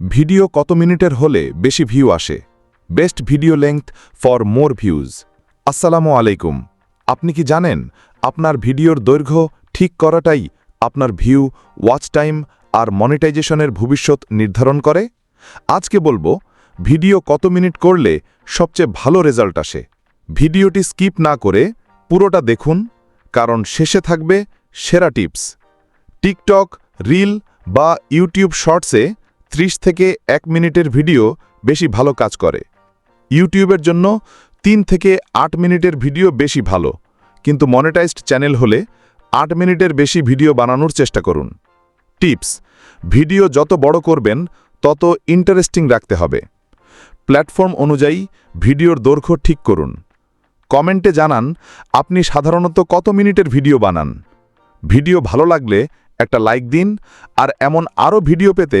Video কত মিনিটের হলে বেশি ভিউ আসে? Best video length for more views আসসালামু আলাইকুম। আপনি কি জানেন আপনার ভিডিওর দৈর্ঘ্য ঠিক করাটাই আপনার ভিউ ওয়াচ টাইম আর মনিটাইজেশনের ভবিষ্যৎ নির্ধারণ করে? আজকে বলব, ভিডিও কত মিনিট করলে সবচেয়ে ভালো রেজাল্ট আসে? ভিডিওটি স্কিপ না করে পুরোটা দেখুন, কারণ শেষে থাকবে সেরা টিপস টিকটক রিল বা ইউটিউব শর্টসে 30 থেকে এক মিনিটের ভিডিও বেশি ভালো কাজ করে। ইউটিউবের জন্য তিন থেকে আট মিনিটের ভিডিও বেশি ভালো। কিন্তু মনিটাইজড চ্যানেল হলে আট মিনিটের বেশি ভিডিও বানানোর চেষ্টা করুন। টিপস, ভিডিও যত বড় করবেন, তত ইন্টারেস্টিং রাখতে হবে। প্ল্যাটফর্ম অনুযায়ী ভিডিওর দৈর্ঘ্য ঠিক করুন। কমেন্টে জানান, আপনি সাধারণত কত মিনিটের ভিডিও বানান? ভিডিও ভালো লাগলে একটা লাইক দিন, আর এমন আরও ভিডিও পেতে